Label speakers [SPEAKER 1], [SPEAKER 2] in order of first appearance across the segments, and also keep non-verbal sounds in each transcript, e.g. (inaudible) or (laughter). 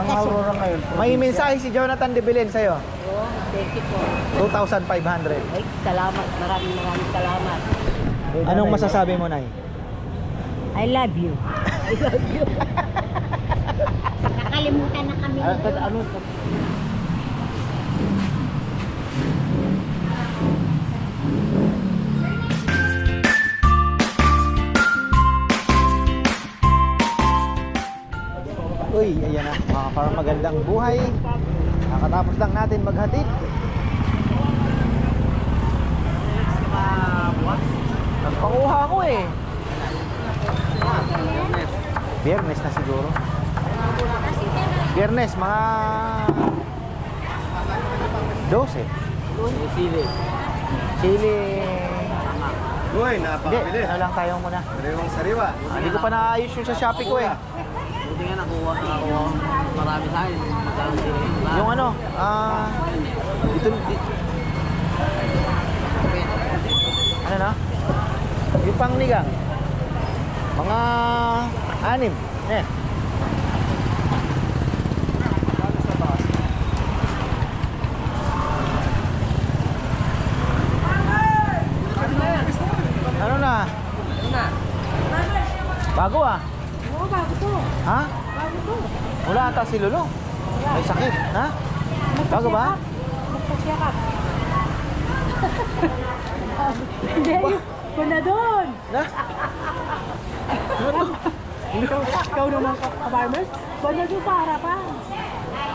[SPEAKER 1] Ang Aurora ngayon.
[SPEAKER 2] May mensahe si Jonathan de Belen sa'yo.
[SPEAKER 3] Oh, thank you po.
[SPEAKER 2] 2,500.
[SPEAKER 3] Ay, salamat. Maraming maraming salamat.
[SPEAKER 2] Anong masasabi mo, Nay?
[SPEAKER 3] I love you. (laughs) I love you. Nakalimutan na kami.
[SPEAKER 1] Ano? ano
[SPEAKER 2] Uy, ayan na. Mga parang magandang buhay. Nakatapos lang natin maghatid. Nagpakuha ako eh. Biyernes na siguro. Biyernes, mga 12.
[SPEAKER 1] Sili.
[SPEAKER 2] Chili.
[SPEAKER 1] Uy,
[SPEAKER 2] Hindi,
[SPEAKER 1] napakabili.
[SPEAKER 2] ano lang tayo muna.
[SPEAKER 1] Sariwang sariwa.
[SPEAKER 2] Ah, Hindi ko pa naayos yung sa Shopee ko eh.
[SPEAKER 4] Buti nga nakuha, nakakuha marami sa akin. Magkano sila yun?
[SPEAKER 2] Yung ano, ah, dito, di- ano na? Yung pangnigang. Mga anim. Eh. Ano na?
[SPEAKER 4] Ano na?
[SPEAKER 2] Bago ah. Ha?
[SPEAKER 3] Bago to.
[SPEAKER 2] Wala ata si Lolo. May sakit. Ha? Bago ba?
[SPEAKER 3] Magpasya ka. Hindi, yun na doon.
[SPEAKER 2] Na?
[SPEAKER 3] Ikaw naman ka-farmers. Banda doon sa harapan.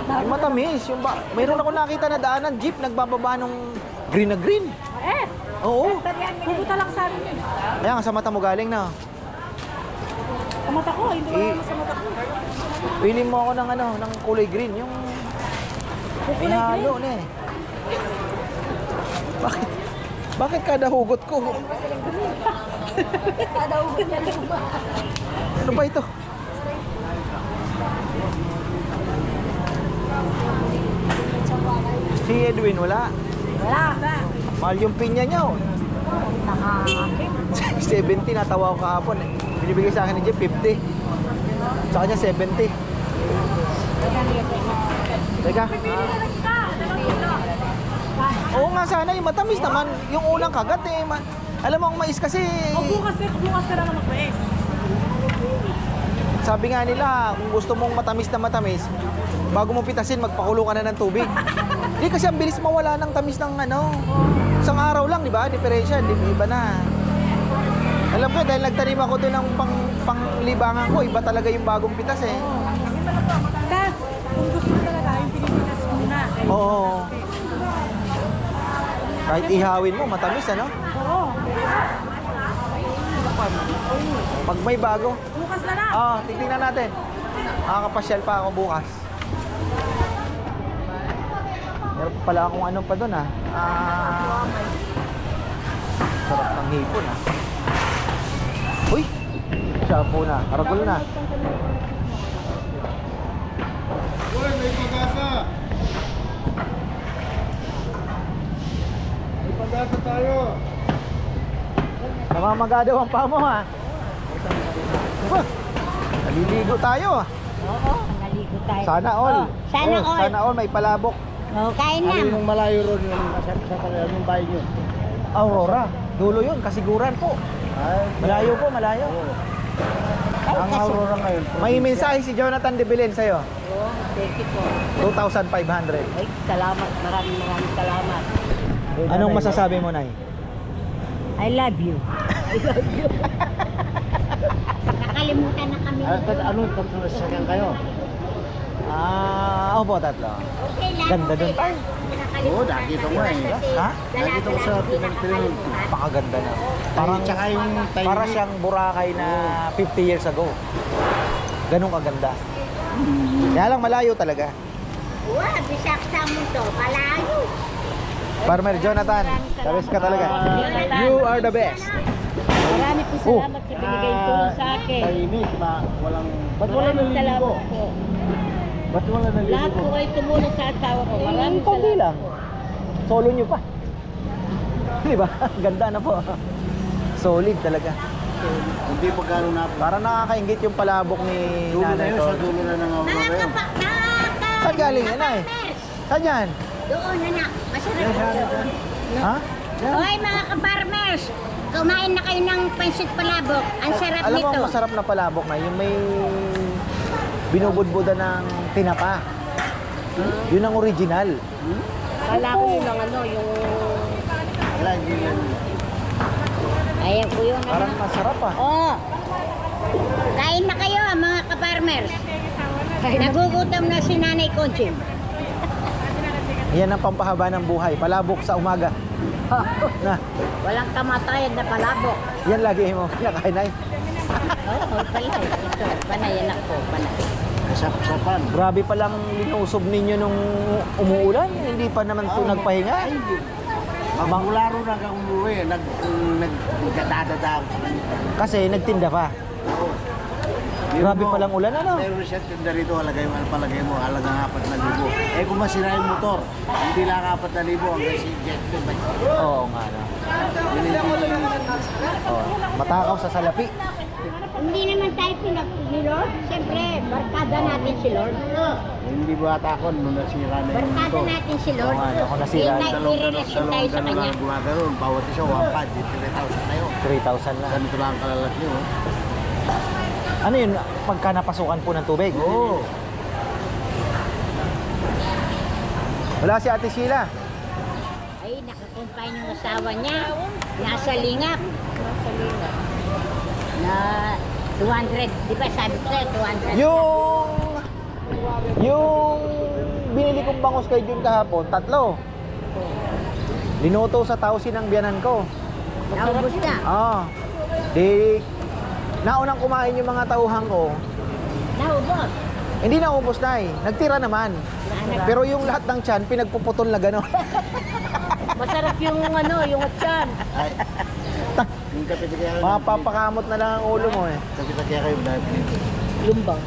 [SPEAKER 2] Yung matamis. Yung ba Mayroon ako nakita na daanan, jeep, nagbababa nung green na green.
[SPEAKER 3] Eh,
[SPEAKER 2] Oo.
[SPEAKER 3] pupunta lang sa amin.
[SPEAKER 2] nga sa mata mo galing na.
[SPEAKER 3] Mata ko, hindi ko
[SPEAKER 2] Eh.
[SPEAKER 3] naman sa mata ko.
[SPEAKER 2] Pili mo ako ng ano, ng kulay green. Yung
[SPEAKER 3] Kulay
[SPEAKER 2] ihalo na eh. Bakit? Bakit kada hugot ko? (laughs)
[SPEAKER 3] Kada ugat na lang ba?
[SPEAKER 2] Ano ba ito? Si Edwin wala.
[SPEAKER 3] Wala.
[SPEAKER 2] Mahal yung pinya niya oh.
[SPEAKER 3] Nakakakit. (laughs)
[SPEAKER 2] 70 natawa ko kahapon eh. Binibigay sa akin ni Jeff 50. Sa kanya 70. Teka. Oo nga sana yung matamis naman. Yung unang kagat eh. Ma- Alam mo ang mais kasi
[SPEAKER 3] O bukas, bukas ka na mag-mais.
[SPEAKER 2] sabi nga nila kung gusto mong matamis na matamis bago mo pitasin magpakulo ka na ng tubig. (laughs) Hindi kasi ang bilis mawala ng tamis ng ano. Isang araw lang, di ba? Diferensya, di iba na. Alam ko dahil nagtanim ako doon ng pang panglibangan ko, iba talaga yung bagong pitas eh.
[SPEAKER 3] Tas, kung gusto mo talaga, yung Pilipinas muna.
[SPEAKER 2] Oo. Kahit ihawin mo, matamis ano?
[SPEAKER 3] Oo.
[SPEAKER 2] Pag may bago.
[SPEAKER 3] Bukas na na.
[SPEAKER 2] Ah, titingnan natin. Makakapasyal pa ako bukas. Meron pa pala akong ano pa doon ah. Ah. Sarap ng hipon ah. Shampoo na. Karagol na.
[SPEAKER 1] Uy, may pag-asa. May pag-asa tayo.
[SPEAKER 2] Namamaga daw ang paa mo ha. Naliligo tayo.
[SPEAKER 3] Oo, naligo tayo.
[SPEAKER 2] Sana all.
[SPEAKER 3] Oh, sana
[SPEAKER 2] Oh,
[SPEAKER 3] all.
[SPEAKER 2] Sana all may palabok.
[SPEAKER 3] Oh, kain
[SPEAKER 1] Ano
[SPEAKER 3] na.
[SPEAKER 1] yung malayo ron yung sa sa yung bahay nyo?
[SPEAKER 2] Aurora. Dulo yun, kasiguran po.
[SPEAKER 1] Ay,
[SPEAKER 2] Malayo po, malayo.
[SPEAKER 1] Ang Aurora ngayon.
[SPEAKER 2] May mensahe si Jonathan de Belen sa'yo.
[SPEAKER 3] Oh, thank you po.
[SPEAKER 2] 2,500.
[SPEAKER 3] Ay, salamat. Maraming maraming salamat.
[SPEAKER 2] Anong masasabi mo, Nay?
[SPEAKER 3] I love you. (laughs) I love you. (laughs) Nakalimutan na kami.
[SPEAKER 1] Ano, ano, kayo?
[SPEAKER 2] Ah, opo, tatlo.
[SPEAKER 3] Okay lang.
[SPEAKER 2] Ganda
[SPEAKER 3] okay
[SPEAKER 2] dun.
[SPEAKER 3] lang.
[SPEAKER 1] Oo, nakita ko eh.
[SPEAKER 2] Ha?
[SPEAKER 1] Nakita ko sa pinag-pinag.
[SPEAKER 2] Pakaganda na.
[SPEAKER 1] Parang tsaka yung timing.
[SPEAKER 2] para siyang Boracay na 50 years ago. Ganun kaganda. Kaya lang malayo talaga.
[SPEAKER 3] Wow, bisak sa mo to. Palayo.
[SPEAKER 2] Farmer Jonathan, the best ka talaga. You are the best.
[SPEAKER 3] Marami po
[SPEAKER 2] Oh.
[SPEAKER 3] salamat sa binigay tulong sa akin.
[SPEAKER 1] Tahimik, ba? Walang... Ba't wala
[SPEAKER 3] Maraming
[SPEAKER 1] naliligo?
[SPEAKER 3] salamat po.
[SPEAKER 1] Ba't wala
[SPEAKER 3] Lahat
[SPEAKER 1] naliligo?
[SPEAKER 3] po ay tumulong sa asawa ko. Maraming
[SPEAKER 2] Yung konti
[SPEAKER 3] salamat
[SPEAKER 2] lang.
[SPEAKER 3] po.
[SPEAKER 2] Solo nyo pa. Di ba? (laughs) Ganda na po. Solid talaga.
[SPEAKER 1] Hindi pa gano'n na.
[SPEAKER 2] Para nakakaingit yung palabok ni
[SPEAKER 1] Dulo na
[SPEAKER 2] nanay
[SPEAKER 1] yun,
[SPEAKER 2] ko.
[SPEAKER 1] sa dulo na ng Aurora yun.
[SPEAKER 3] kapa, mga
[SPEAKER 2] galing yan ay? Saan yan?
[SPEAKER 5] Doon, anak. Masarap.
[SPEAKER 2] Ha?
[SPEAKER 5] Hoy, mga ka-farmers! Kumain na kayo ng pansit palabok. Ang sarap
[SPEAKER 2] Alam mo,
[SPEAKER 5] nito.
[SPEAKER 2] ang masarap na palabok na yung may binubudbuda ng tinapa. Yun ang original.
[SPEAKER 3] Kala ko yun ang ano, yung...
[SPEAKER 1] Wala, hindi yan.
[SPEAKER 5] Ayan ko yun.
[SPEAKER 2] Parang
[SPEAKER 5] Anak.
[SPEAKER 2] masarap ah.
[SPEAKER 5] Oo. Kain na kayo, mga ka-farmers. Nagugutom na si Nanay Conchim.
[SPEAKER 2] Yan ang pampahaba ng buhay. Palabok sa umaga. (laughs) Na,
[SPEAKER 5] Walang kamatayan na palabok.
[SPEAKER 2] yan lagi mo kinakain ay.
[SPEAKER 5] Oo, pala. Ito, panay anak ko, panay.
[SPEAKER 1] Kasap-sapan.
[SPEAKER 2] Grabe palang linusob ninyo nung umuulan. Hindi pa naman po nagpahinga.
[SPEAKER 1] Mangularo na kang umuwi. Nag, nag, nagdadada ako sa.
[SPEAKER 2] Kasi nagtinda pa.
[SPEAKER 1] Oo.
[SPEAKER 2] Grabe palang ulan ano.
[SPEAKER 1] Meron siya tinda rito, halagay mo, palagay mo, halagang apat na libo. Eh kung masira yung motor, hindi lang apat na libo, hanggang si Jet ba?
[SPEAKER 2] Oo nga na.
[SPEAKER 1] Yun hindi
[SPEAKER 2] Oo. Matakaw sa salapi.
[SPEAKER 5] Hindi naman tayo pinag ni Lord. Siyempre, barkada natin si Lord.
[SPEAKER 1] Hindi ba atakon nung nasira na yung
[SPEAKER 5] Barkada
[SPEAKER 1] motor?
[SPEAKER 5] natin si Lord.
[SPEAKER 2] Oo nga, ako nasira.
[SPEAKER 5] May
[SPEAKER 1] Dalawang ganun,
[SPEAKER 5] relasyon tayo
[SPEAKER 1] dalawang
[SPEAKER 5] sa
[SPEAKER 1] ganun
[SPEAKER 5] kanya.
[SPEAKER 1] lang gumagano'n. Bawat isa, 1.5, 3,000 tayo.
[SPEAKER 2] 3,000 na.
[SPEAKER 1] Ganito lang ang kalalat niyo. oh.
[SPEAKER 2] Ano yun? Pagka napasukan po ng tubig?
[SPEAKER 1] Oo.
[SPEAKER 2] Wala si Ate Sheila.
[SPEAKER 5] Ay, nakakumpay ng asawa niya. Nasa lingap. Nasa lingap. Na 200, di ba sabi ko sa'yo, 200.
[SPEAKER 2] Yung... Yung binili kong bangus kay Jun kahapon, tatlo. Linuto sa tausin ng biyanan ko.
[SPEAKER 5] Naubos na.
[SPEAKER 2] Ah. Di... Naunang kumain yung mga tauhan ko.
[SPEAKER 5] Naubos.
[SPEAKER 2] Hindi na ubos na eh. Nagtira naman. Pero yung lahat ng tiyan, pinagpuputol na gano'n. (laughs)
[SPEAKER 3] Masarap yung ano, yung.
[SPEAKER 1] Ay. Yung kapit kaya
[SPEAKER 2] Mapapakamot na lang ang ulo mo eh.
[SPEAKER 1] Kapit kaya kayo dahil dito.
[SPEAKER 3] Lumbang.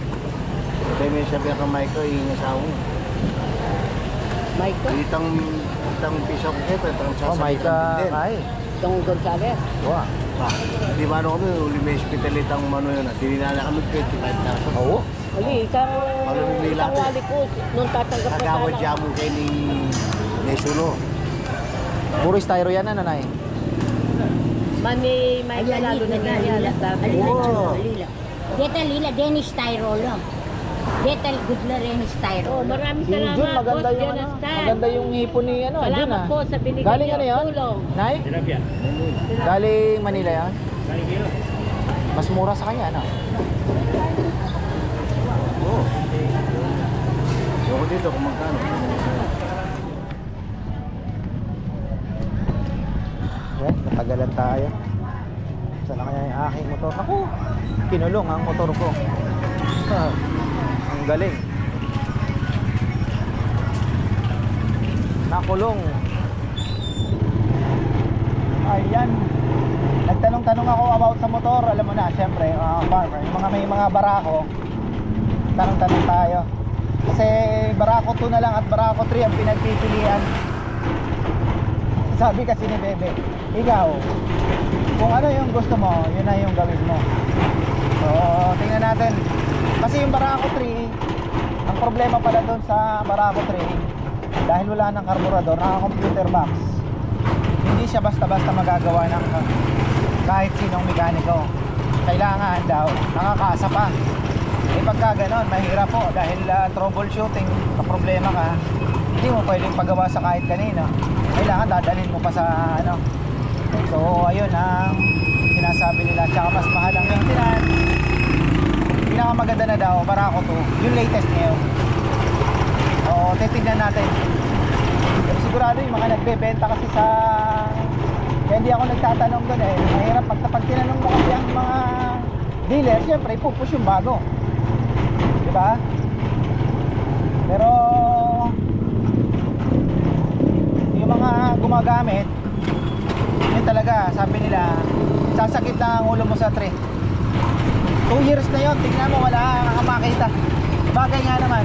[SPEAKER 1] Kaya may sabi ka Michael, asawa mo.
[SPEAKER 3] Michael.
[SPEAKER 1] Itang, itang piso ko kayo, itang
[SPEAKER 2] Oh,
[SPEAKER 1] sasabitan
[SPEAKER 2] ka...
[SPEAKER 1] din.
[SPEAKER 2] Ay.
[SPEAKER 3] Itong Gonzales.
[SPEAKER 2] Wow.
[SPEAKER 1] Ah, di ba ano kami, uli may hospital itang mano yun. Tinilala kami 25,000.
[SPEAKER 2] Oo.
[SPEAKER 3] Ali, isang,
[SPEAKER 1] Ano yung
[SPEAKER 3] isang wali ko, nung tatanggap na
[SPEAKER 1] Kagawad
[SPEAKER 3] sana.
[SPEAKER 1] jamo kay ni Nesuno.
[SPEAKER 2] Puro styro yan na, nanay.
[SPEAKER 3] Mami, may lalo na niya yan.
[SPEAKER 5] Alila,
[SPEAKER 1] Oo.
[SPEAKER 5] alila. Deta lila, Dennis Tyrolo. Deta Gudla Dennis
[SPEAKER 3] Oh, maraming salamat,
[SPEAKER 2] Jun, maganda
[SPEAKER 3] Boss
[SPEAKER 2] yung ano.
[SPEAKER 3] Jonathan.
[SPEAKER 2] Maganda yung hipon ni ano, Jun
[SPEAKER 3] Salamat
[SPEAKER 2] ah.
[SPEAKER 3] po sa binigay
[SPEAKER 2] Galing ano yun?
[SPEAKER 3] tulong.
[SPEAKER 2] Nay? Galing Manila yan? Mas mura sa kanya, ano?
[SPEAKER 1] Oo. Ako dito kung magkano.
[SPEAKER 2] Yan, natagalan tayo. Saan na kaya yung aking motor? Ako, kinulong ang motor ko. Ah, galing. Nakulong. Ayan. Nagtanong-tanong ako about sa motor. Alam mo na, syempre, uh, farmer. Yung mga may mga barako. Tanong-tanong tayo. Kasi barako 2 na lang at barako 3 ang pinagpipilian. Sabi kasi ni Bebe, ikaw, kung ano yung gusto mo, yun na yung gawin mo. So, tingnan natin. Kasi yung Barako 3, ang problema pala doon sa Barako 3, dahil wala ng karburador, naka-computer box, hindi siya basta-basta magagawa ng kahit sinong mekaniko. Kailangan daw, nakakasa pa. Eh pagka ganon, mahirap po dahil uh, troubleshooting, ka problema ka, hindi mo pwedeng pagawa sa kahit kanino. Kailangan dadalhin mo pa sa ano. So ayun ang sinasabi nila. Tsaka mas mahal ang maintenance. Pinakamaganda na daw, para ako to, yung latest ngayon. Oo, titignan natin. Pero sigurado yung mga nagbebenta kasi sa hindi ako nagtatanong doon eh. Mahirap pag, pag tinanong mo kasi ang mga dealer, syempre ipupush yung bago. Di ba? Pero yung mga gumagamit, yun talaga, sabi nila, sasakit na ang ulo mo sa 3. 2 years na yon tingnan mo wala kang makita. Bagay nga naman.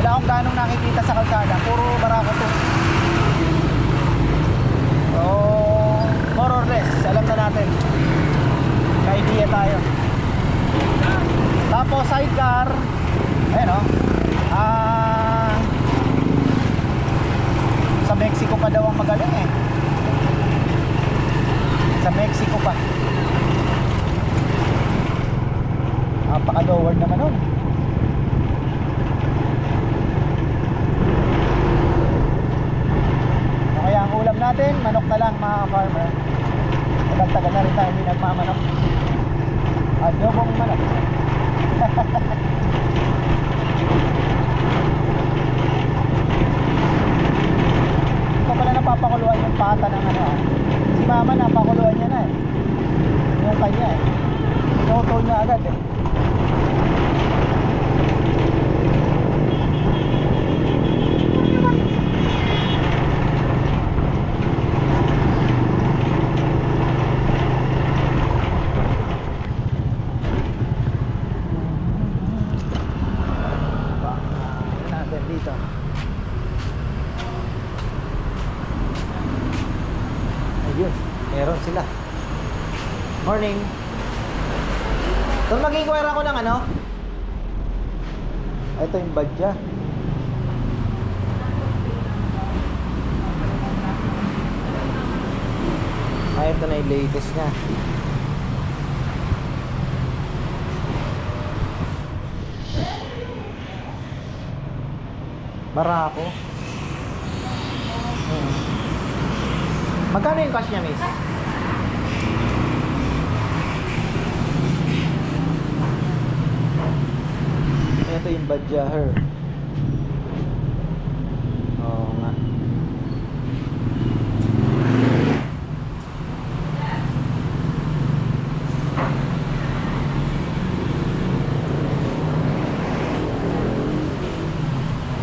[SPEAKER 2] Wala akong ganong nakikita sa kalsada puro barako to. So more or less alam na natin. Idea tayo. Tapos sidecar. Ayun o oh. ah sa Mexico pa daw ang magaling eh. Sa Mexico pa napaka-lower naman nun. So, kaya ang ulam natin, manok na lang mga farmer. Tagal-tagal na rin tayo hindi nagmamanok. Adobong manok. (laughs) Ito pala napapakuluan yung pata ng ano. Ah. Si mama napakuluan niya na eh. Yung kanya eh. Toto niya agad eh. Barako. Hmm. Magkano yung cash niya, miss? Ito yung badyaher. Oo nga.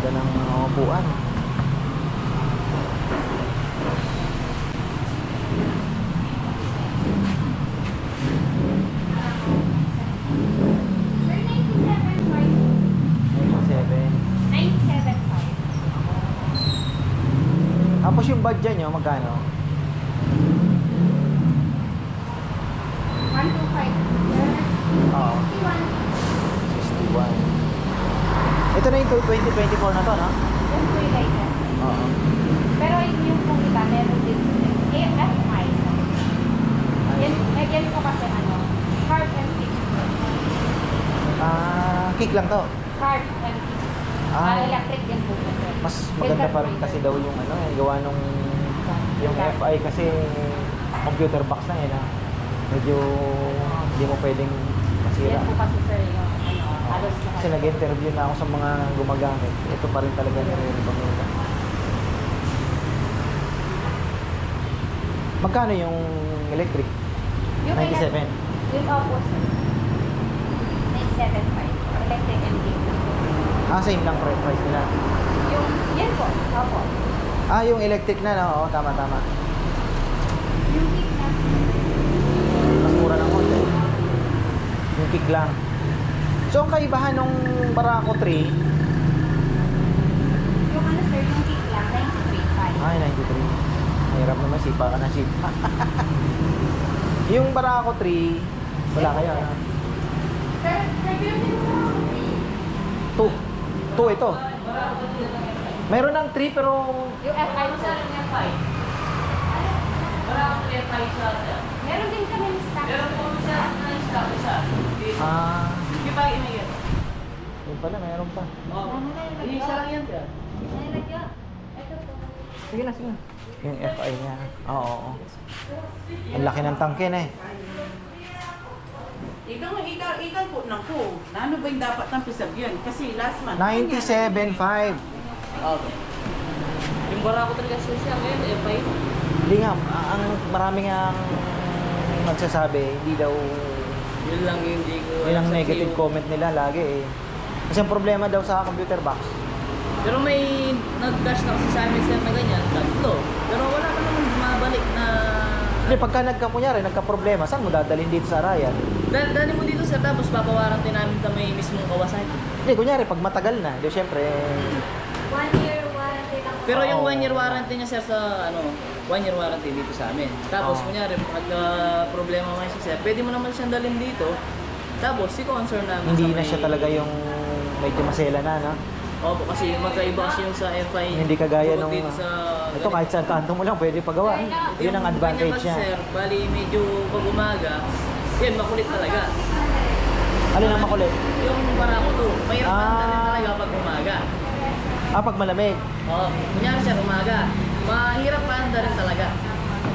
[SPEAKER 2] Ganda ng mga upuan. Seven. Yung budget nyo, magkano? Oo. 61. Ito na yung 2024 na to, no? Oo.
[SPEAKER 3] Pero yung kung iba, meron din AFI. Yan, yan po kasi ano, card and kick.
[SPEAKER 2] Ah, kick lang to.
[SPEAKER 3] Card and kick.
[SPEAKER 2] Ah.
[SPEAKER 3] Ah, electric din po.
[SPEAKER 2] Mas maganda pa rin kasi daw yung ano, eh, gawa nung yung FI kasi computer box na yun, ah. Medyo hindi mo pwedeng masira.
[SPEAKER 3] Yan po kasi sir yung ano, halos lahat.
[SPEAKER 2] Kasi nag-interview na ako sa mga gumagamit. Ito pa rin talaga nire-recommend nila. Magkano yung electric?
[SPEAKER 3] Yung
[SPEAKER 2] 97.
[SPEAKER 3] elec- Yung opo sir. 975. Electric and.
[SPEAKER 2] Ah, same lang pri- price nila.
[SPEAKER 3] Yung, yan po, opo.
[SPEAKER 2] Ah, yung electric na, no? Oo, tama, tama.
[SPEAKER 3] Yung kick na,
[SPEAKER 2] Mas mura ng konti. Yung kick lang. So, ang kaibahan nung Barako 3,
[SPEAKER 3] yung ano sir, yung kick lang, 93.5.
[SPEAKER 2] ay, 93. Mahirap naman, sipa ka na sipa. (laughs) yung Barako 3, wala kayo, ano?
[SPEAKER 3] Sir, review din po.
[SPEAKER 2] 2. 2 ito. Meron ng 3 pero
[SPEAKER 3] Yung FI mo sir, yung FI. Meron din kami ng stock.
[SPEAKER 2] ah,
[SPEAKER 4] Hindi pa yun.
[SPEAKER 2] yun pala, meron pa.
[SPEAKER 4] Isa lang yan, sir.
[SPEAKER 2] Sige na, sige na. Yung FI niya. Oo, oo, oo. Ang laki ng tangke na eh.
[SPEAKER 6] Ikaw nga, ikaw, ikaw po na ko. Ano ba yung dapat ng pisagyan? Kasi last month.
[SPEAKER 2] 97.5.
[SPEAKER 4] Okay. Yung bara ko talaga siya ngayon, eh, pa
[SPEAKER 2] Hindi nga, ang maraming ang nagsasabi, hindi daw
[SPEAKER 4] Yun lang yung hindi ko...
[SPEAKER 2] yun ang
[SPEAKER 4] sa
[SPEAKER 2] negative
[SPEAKER 4] Gio.
[SPEAKER 2] comment nila lagi eh. Kasi ang problema daw sa computer box.
[SPEAKER 4] Pero may nag-dash na kasi sa amin sir na ganyan, tatlo. Pero wala ka naman bumabalik na...
[SPEAKER 2] Hindi, pagka nagka, kunyari, nagka-problema, saan mo dadalhin dito sa Arayan?
[SPEAKER 4] Dal dali mo dito sir, tapos papawaranty namin sa may mismong Kawasaki.
[SPEAKER 2] Hindi, kunyari, pag matagal na, di syempre,
[SPEAKER 3] One year warranty lang.
[SPEAKER 4] Pero yung
[SPEAKER 2] Oo.
[SPEAKER 4] one year warranty niya sir sa ano, one year warranty dito sa amin. Tapos
[SPEAKER 2] Oo.
[SPEAKER 4] kunyari pag ah, problema man siya sir, pwede mo naman siyang dalhin dito. Tapos si concern namin
[SPEAKER 2] hindi
[SPEAKER 4] sa
[SPEAKER 2] na
[SPEAKER 4] may-
[SPEAKER 2] siya talaga yung medyo masela na, no?
[SPEAKER 4] Opo, kasi magkaiba kasi yung sa FI.
[SPEAKER 2] Hindi kagaya
[SPEAKER 4] bukod
[SPEAKER 2] nung...
[SPEAKER 4] dito sa...
[SPEAKER 2] Ito, kahit sa kanto mo lang, pwede pagawa. Yun ang advantage
[SPEAKER 4] Yung
[SPEAKER 2] niya.
[SPEAKER 4] Sir, bali medyo pag umaga, yan makulit talaga.
[SPEAKER 2] Alin ang makulit?
[SPEAKER 4] Yung para ko to, mahirap
[SPEAKER 2] Ah.
[SPEAKER 4] ah. talaga pag umaga.
[SPEAKER 2] Ah, pag malamig.
[SPEAKER 4] Oo, kunyari sir, umaga, mahirap pa rin talaga.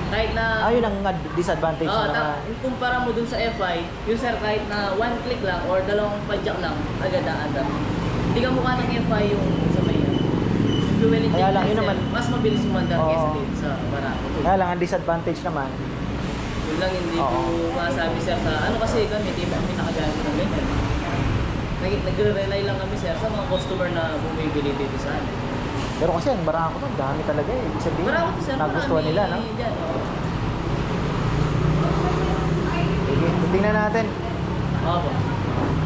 [SPEAKER 4] Kahit na...
[SPEAKER 2] Ah, yun ang ad- disadvantage
[SPEAKER 4] Oo,
[SPEAKER 2] na naman.
[SPEAKER 4] ta- kumpara mo dun sa FI, yung sir kahit na one click lang or dalawang padyak lang, agad ang anda. Hindi ka mukha ng FI yung sa may yung
[SPEAKER 2] Kaya lang, yun
[SPEAKER 4] sir,
[SPEAKER 2] naman-
[SPEAKER 4] Mas mabilis umandar
[SPEAKER 2] Oo.
[SPEAKER 4] kaysa dito sa Barako.
[SPEAKER 2] Kaya lang, ang disadvantage naman,
[SPEAKER 4] Yun lang hindi
[SPEAKER 2] Oo.
[SPEAKER 4] ko masabi sir sa ano kasi kami hindi pa kami nakagamit ng ganyan. Nag nagre-rely lang kami sir sa mga customer na bumibili dito sa amin.
[SPEAKER 2] pero kasi ang barako to, dami talaga eh. Ibig sabihin,
[SPEAKER 4] Marami sir,
[SPEAKER 2] nagustuhan
[SPEAKER 4] marami
[SPEAKER 2] nila, no?
[SPEAKER 4] Dyan.
[SPEAKER 2] Sige, tingnan natin.
[SPEAKER 4] Opo.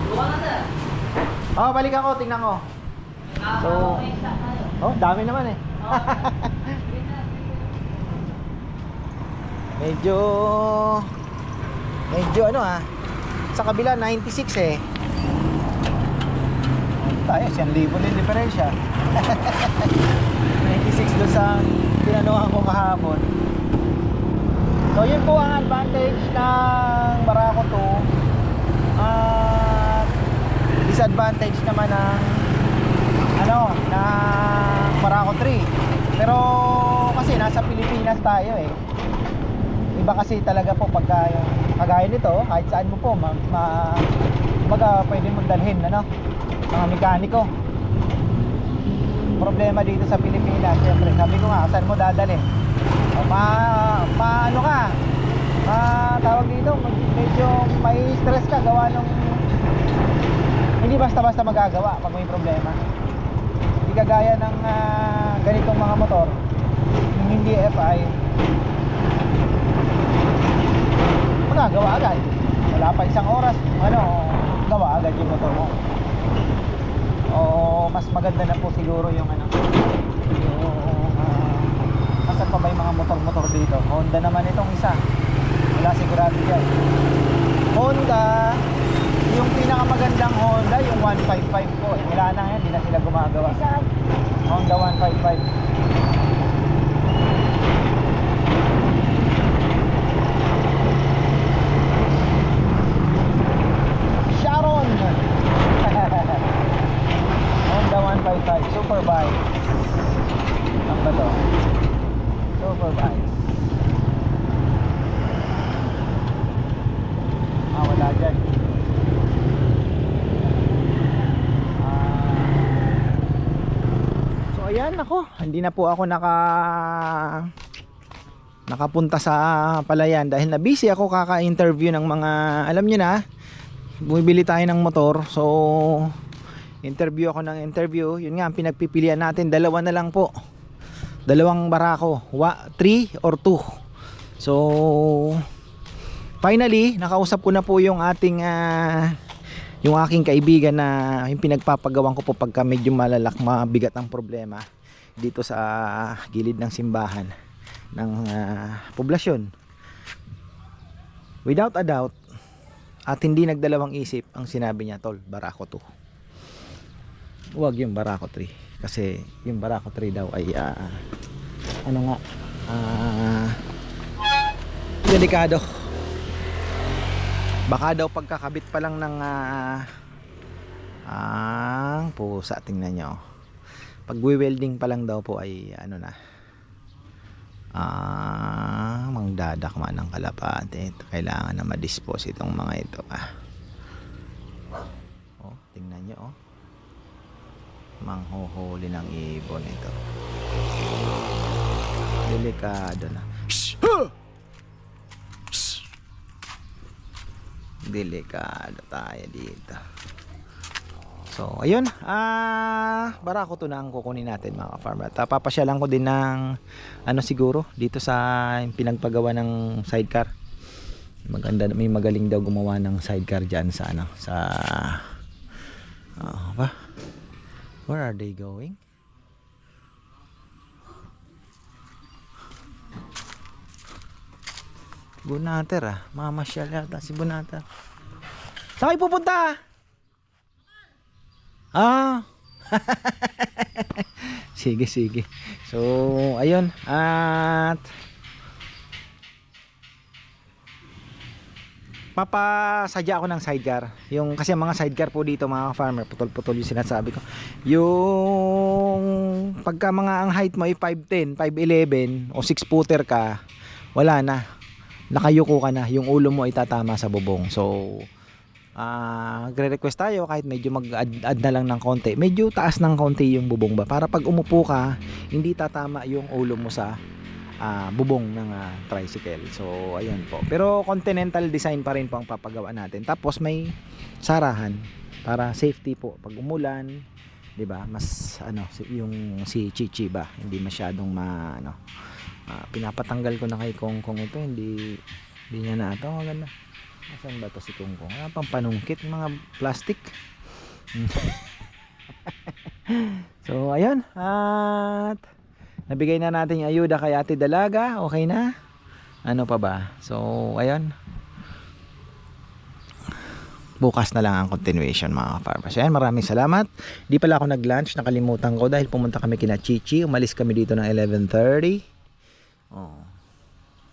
[SPEAKER 4] Buka na sir.
[SPEAKER 2] Oh, balik ako, tingnan ko. So, oh, dami naman eh. (laughs) medyo medyo ano ah sa kabila 96 eh tayo 1,000 din diferensya. (laughs) 96 doon sa tinanohan ko kahapon. So yun po ang advantage ng Barako 2 at disadvantage naman ng ano ng Barako 3 pero kasi nasa Pilipinas tayo eh. Iba kasi talaga po pagka yung kagaya nito kahit saan mo po ma, ma kumbaga pwede mong dalhin ano mga mekaniko. Problema dito sa Pilipinas syempre sabi ko nga saan mo dadalhin o, ma, ma ano ka? Ma tawag dito med- medyo may stress ka gawa nung hindi basta basta magagawa pag may problema. Hindi kagaya ng ah, ganitong mga motor yung hindi FI magagawa agad. Wala pa isang oras ano gawa agad yung motor mo o mas maganda na po siguro yung ano. Yung uh, asan pa ba yung mga motor-motor dito? Honda naman itong isa. Wala sigurado dyan. Honda yung pinakamagandang Honda yung 155 po. Eh, wala na yan hindi na sila gumagawa. Honda 155 555 supervise ang bato supervise ah wala dyan. Ah, so ayan ako. Hindi na po ako naka nakapunta sa palayan dahil na busy ako kaka-interview ng mga alam niyo na bumibili tayo ng motor. So interview ako ng interview. Yun nga ang pinagpipilian natin dalawa na lang po. Dalawang barako. 3 or 2 so finally nakausap ko na po yung ating ah, yung aking kaibigan na yung pinagpapagawan ko po pagka medyo malalak mabigat ang problema dito sa gilid ng simbahan ng ah, poblasyon. Without a doubt at hindi nagdalawang isip ang sinabi niya, tol, Barako 2. Huwag yung Barako 3. Kasi yung Barako 3 daw ay, ah, ano nga, ah, delikado. Baka daw pagkakabit pa lang ng, ah, ang pusa, tingnan nyo. Pag welding pa lang daw po ay, ano na, Ah, mangdadakma ng kalapate. Kailangan na ma-dispose itong mga ito. Ah. Oh, tingnan nyo, oh. Manghuhuli ng ibon ito. Delikado na. Delikado tayo dito. So, ayun. Ah, barako to na ang kukunin natin mga farmer. At ah, papasyalan ko din ng ano siguro dito sa pinagpagawa ng sidecar. Maganda may magaling daw gumawa ng sidecar diyan sa ano sa Ah, ba? Where are they going? Bunater ah. Mamasyal yata si Bunater. Saan kayo pupunta? Ah. (laughs) sige, sige. So, ayun. At papasadya ako ng sidecar. Yung kasi mga sidecar po dito mga farmer, putol-putol yung sinasabi ko. Yung pagka mga ang height mo ay 5'10, 5'11 o 6 footer ka, wala na. Nakayuko ka na. Yung ulo mo ay tatama sa bubong. So, ah nagre-request tayo kahit medyo mag-add na lang ng konti. Medyo taas ng konti yung bubong ba para pag umupo ka, hindi tatama yung ulo mo sa ah, bubong ng ah, tricycle. So ayun po. Pero continental design pa rin po ang papagawa natin. Tapos may sarahan para safety po pag umulan, 'di ba? Mas ano yung si Chichi ba, hindi masyadong ma ano. ah, pinapatanggal ko na kay Kong Kong ito, hindi hindi niya na ito maganda. Asan ba to si Kong Kong? Ah, pang mga plastic. (laughs) so, ayun. At nabigay na natin yung ayuda kay Ate Dalaga. Okay na? Ano pa ba? So, ayun. Bukas na lang ang continuation mga farmers. Ayan, maraming salamat. Di pala ako nag-lunch, nakalimutan ko dahil pumunta kami kina Chichi. Umalis kami dito ng 11.30. Oh.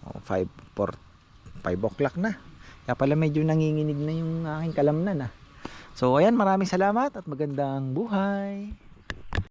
[SPEAKER 2] Oh, 5, 4, 5 o'clock na. Kaya pala medyo nanginginig na yung aking kalamnan ah. So ayan, maraming salamat at magandang buhay.